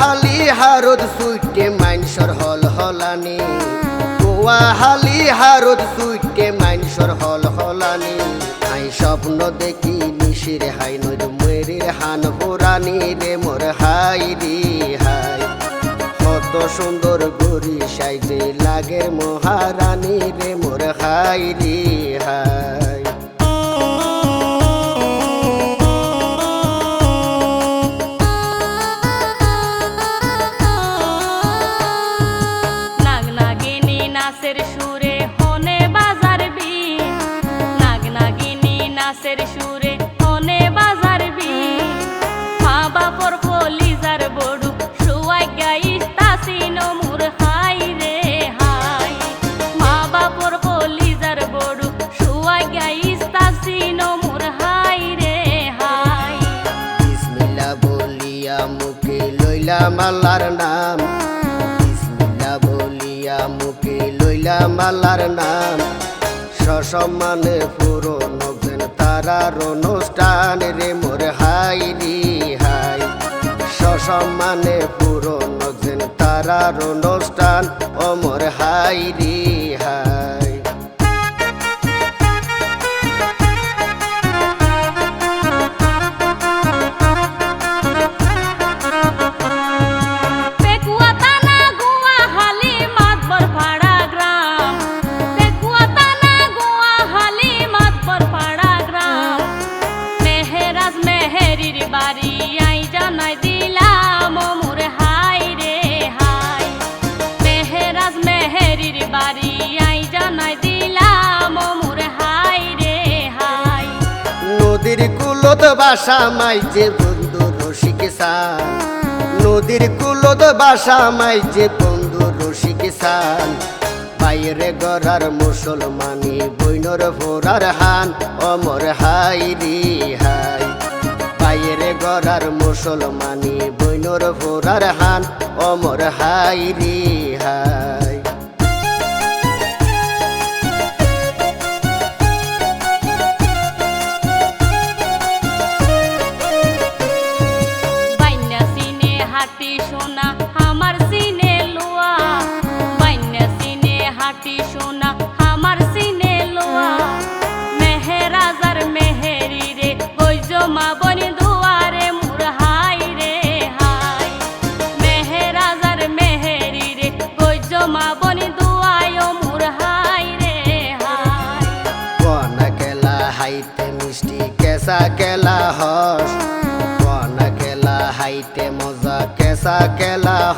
হালি হারদ সুইটে মাইনসর হল হলানি। কুয়া হালি হারদ সুইটে মাইনসর হল হলানি। আই স্বপ্ন দেখি নিশির হাই নদ মেরির হান পুরানি রে, মোর হাই রে হাই। কত সুন্দর গরি সাইজে লাগে মহারানী রে, মোর হাই রে হাই। মুখে লইলাম আল্লাহর নাম। বিসমিল্লা বলিয়া মুখে লইলাম আল্লাহর নাম। সসম্মানে পুরো নবেন তারার অনুষ্ঠান রে মোর হাই রি হাই। সসম্মানে পুরো নবেন তারার অনুষ্ঠান ও মোর হাই রি হাই। বাসা মাই যে বন্ধু রসিক নদীর কুলত বাসা মাই যে বন্ধু রসিক সান বাইরে গড়ার মুসলমানি বৈনর ফোরার হান। অমর হাই রি হাই। বাইরে গড়ার মুসলমানি বৈনর ফোরার হান। অমর হাই রি হাই। সোনা আমার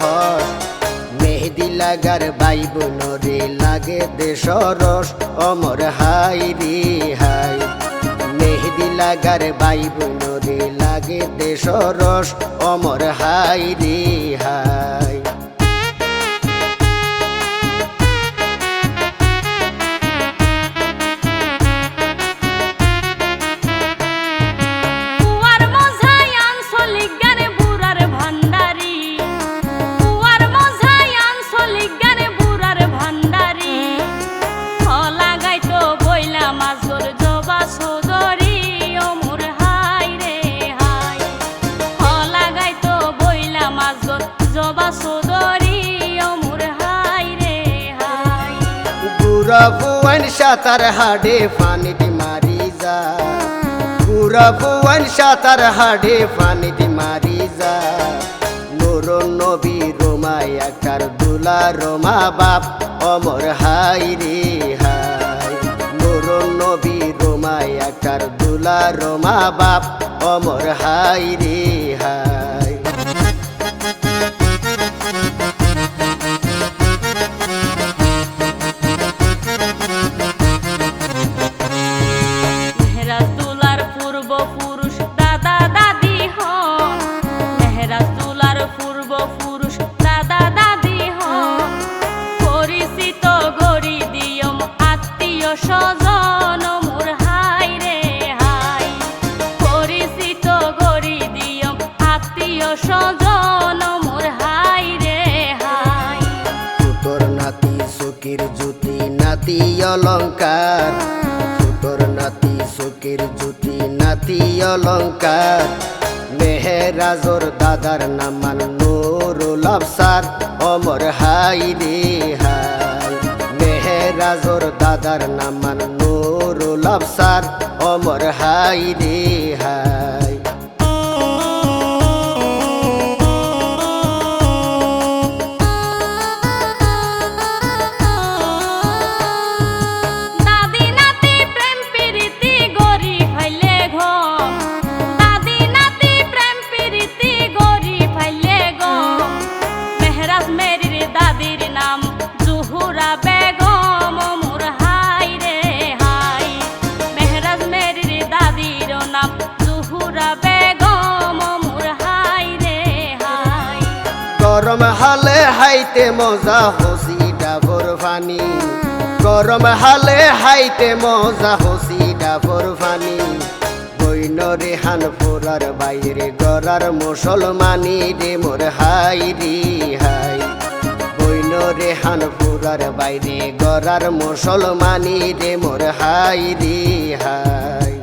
হস মেহেদি লাগার বাই বোনরে লাগে দেশ রস, অমর হাই রে হাই। মেহেদি লাগার বাই বোনরে লাগে দেশ রস, অমর হাই রে হাই। সাঁতার হাডে পানিতে মারি যা। পুরা বুয়ান সাঁতার হাডে পানিতে মারি যা। নোর নবী রোমায় আকার দুলা রোমা বাপ, অমর হাই রে হাই। নোর নবী রোমায় আকার দুলা রোমা বাপ, অমর হাই রে অলঙ্কার তোর নাতি সুখীর জুতি, নাতি অলঙ্কার মেহেরাজর দাদার নামান নুরুল আফসার অমর হাই রে হাই। মেহেরাজর দাদার নামান নুরুল আফসার অমর হাই রে হাই। হাইতে মজা হসি ডাবর ফানি। গরম হালে হাইতে মজা হসি ডাবর ফানি। বইন রে হান ফোরার বাইরে গরার মুসলমানি রে, মোর হাই রে হাই। বইন রে হান ফোরার বাইরে গরার মুসলমানি রে, মোর হাই রে হাই।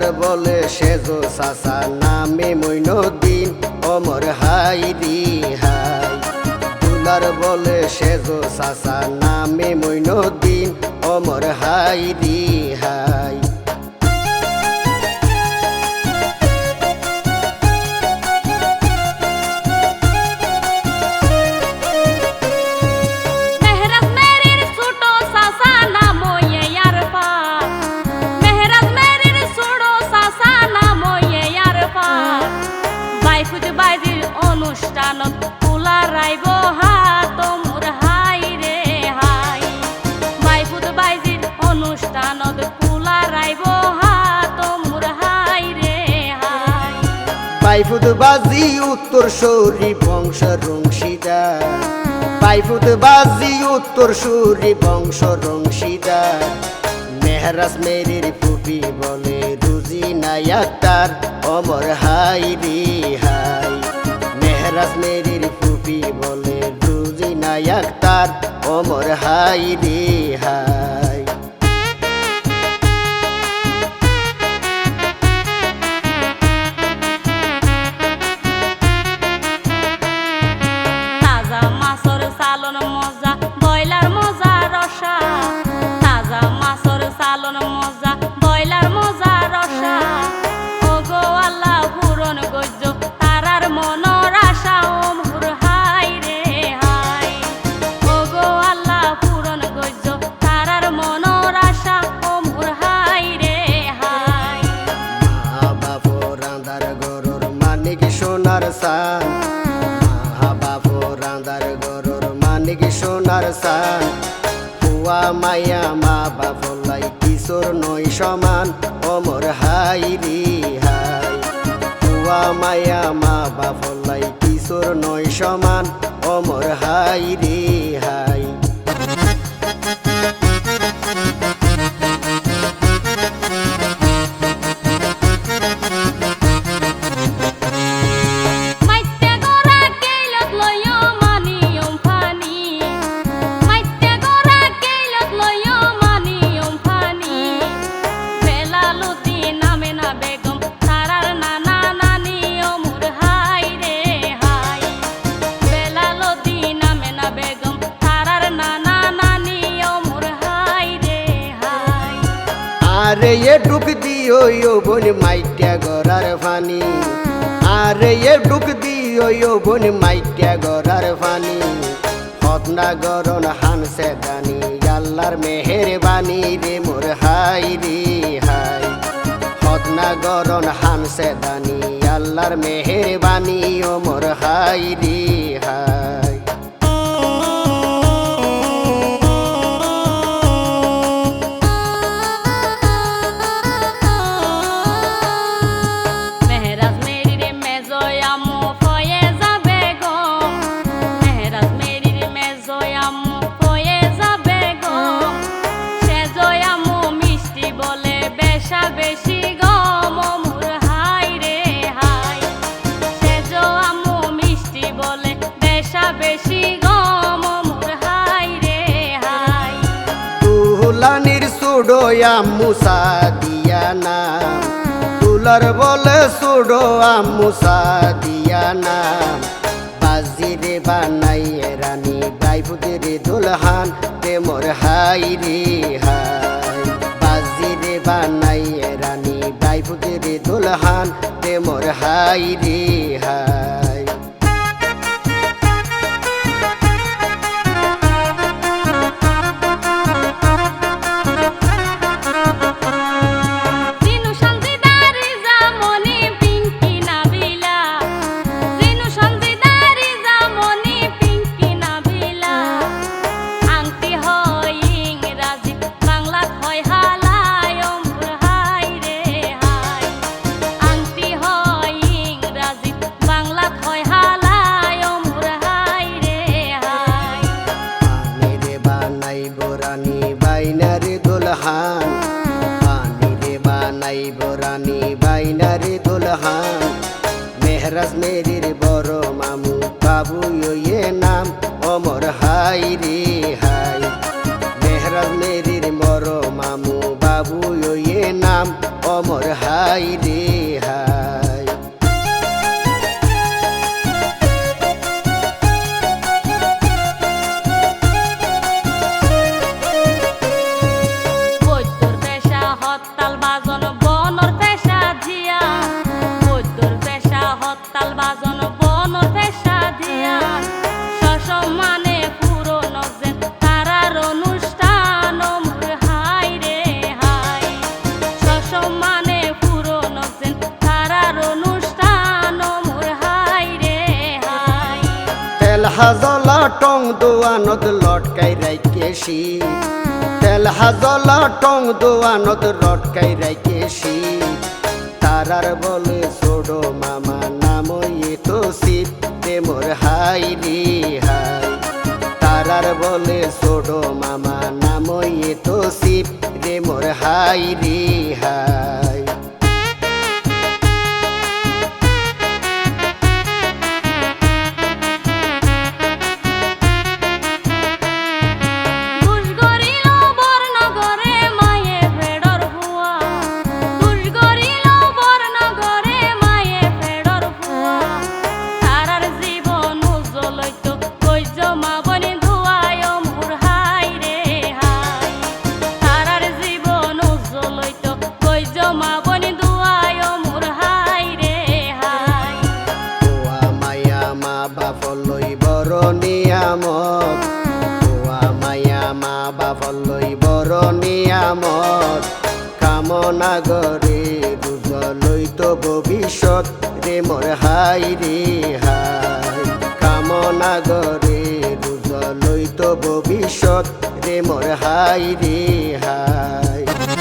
দুলার বলে সেজো সাসা নামে মৈনদিন অমর হাই দি হাই। দুলার বলে সেজো সাসা নামে মৈনদিন অমর হাই দি হাই। পাইফুদ বাজি উত্তর সৌরি বংশ রংশীদার পাইফুদ বাজি উত্তর সৌরি বংশ রংশীদার মেহরাজ মেরির ফুপি বলে, রুজি নায়াক্তার অমর হাই রে হাই। মেহরাজ মেরির ফুপি বলে, রুজি নায়াক্তার অমর হাই রে হাই। মা বাপু গরুর মানিক সোনার সান পুয়া মায়া মা বাবলাই লাই কিশোর নই সমান অমর হাই রে হাই পুয়া মায়া মা বাবলাই লাই কিশোর নই সমান অমর হাই দিও বোন মাইট্যা গরার ফানি। আরে এ ডুক দিও বোন মাইট্যা গরার ফানি। হতনা গরন হানসে দানি, আল্লাহর মেহেরবানি রে মোর হাই রে হাই। মদনা গরন হানসে দানি, আল্লাহর মেহেরবানি ও মোর হাই রে হাই। বলে আমুসা দিয়ানা বাজিরে বানাই রানী রে দুলহান তে মোর হাই রে হাই বাজিরে বানাই রানী রে দুলহান তে মোর হাই রে হাই বাবু ইয়ে নাম, অমর হাই রে হাই। মেহরাজ মেরির মর মামু বাবু ইয়ে নাম, অমর হাই রে হাজলা টং দোয়ানত লটকাই রাইকেছি তেল হাজলা টং দোয়ানত লটকাই রাইকেছি তারার বলে ছোড়ো মামা নাম তো শিব তে মোর হাই রে হাই। তারার বলে ছোড়ো মামা নাম তো শিব রে মোর হাই রে হাই। লই তো ভবিষ্যৎ রে মোর হাই রে হাই।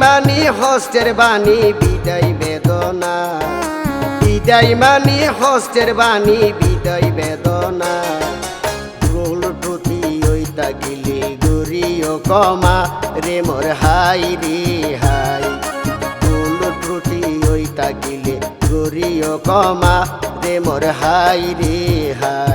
মানি হস্তের বাণী, বিদায় বেদনা। বিদায় মানি হস্তের বাণী, বিদায় বেদনা। ভুল টুটি ওই তাগিলি গুরিও কমা, রে মোর হাই রে হাই। ভুল টুটি ওই তাগিলে গুরিও কমা, রে মোর হাই রে হাই।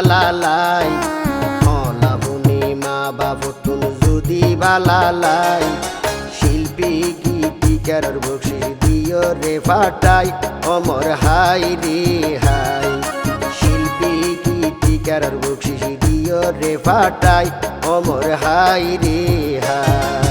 বালালাই। মলাবনি মা বাবটুন যদি বালালাই। শিল্পী, গীতিকার বসে দিও রে ফাটাই, অমর হাই রে হাই। শিল্পী, গীতিকার বসে দিও রে ফাটাই, অমর হাই রে হাই।